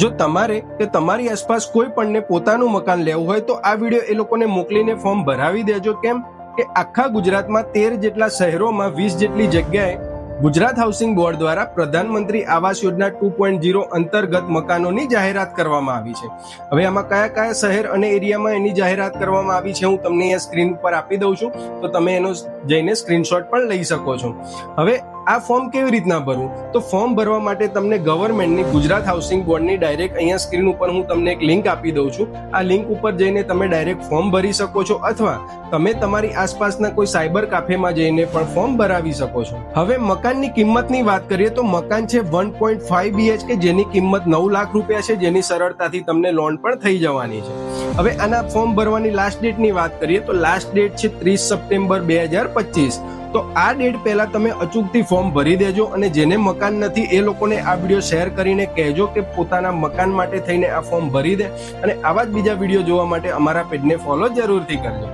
જો તમારે કે તમારી આસપાસ કોઈ પણને પોતાનું મકાન લેવું હોય તો આ વીડિયો એ લોકોને મોકલીને ફોર્મ ભરાવી દેજો. કેમ કે આખા ગુજરાતમાં તેર જેટલા શહેરોમાં વીસ જેટલી જગ્યાએ ગુજરાત હાઉસિંગ બોર્ડ દ્વારા પ્રધાનમંત્રી Awas Yojana two point zero અંતર્ગત મકાનોની જાહેરાત કરવામાં આવી છે. હવે આમાં કયા કયા શહેર અને એરિયામાં એની જાહેરાત કરવામાં આવી છે હું તમને અહીંયા સ્ક્રીન ઉપર આપી દઉં છું. તો તમે એનો જઈને સ્ક્રીનશોટ પણ લઈ શકો છો. હવે આ ફોર્મ કેવી રીતના ભરવું તો ફોર્મ ભરવા માટે તમને ગવર્મેન્ટની, ગુજરાત હાઉસિંગ બોર્ડની ડાયરેક્ટ અહીંયા સ્ક્રીન ઉપર હું તમને એક લિંક આપી દઉં છું. આ લિંક ઉપર જઈને તમે ડાયરેક્ટ ફોર્મ ભરી શકો છો અથવા તમે તમારી આસપાસના કોઈ સાયબર કાફેમાં જઈને પણ ફોર્મ ભરાવી શકો છો. હવે મકાનની કિંમતની વાત કરીએ તો મકાન છે વન પોઈન્ટ ફાઈવ બીએચકે જેની કિંમત નવ લાખ રૂપિયા છે, જેની સરળતાથી તમને લોન પણ થઈ જવાની છે. હવે આના ફોર્મ ભરવાની લાસ્ટ ડેટની વાત કરીએ તો લાસ્ટ ડેટ છે ત્રીસ સપ્ટેમ્બર બે હજાર પચીસ. તો આ ડેટ પહેલા તમે અચૂકથી ફોર્મ ભરી દેજો અને જેને મકાન નથી એ લોકોને આ વીડિયો શેર કરીને કહેજો કે પોતાના મકાન માટે થઈને આ ફોર્મ ભરી દે. અને આવા જ બીજા વીડિયો જોવા માટે અમારા પેજને ફોલો જરૂરથી કરજો.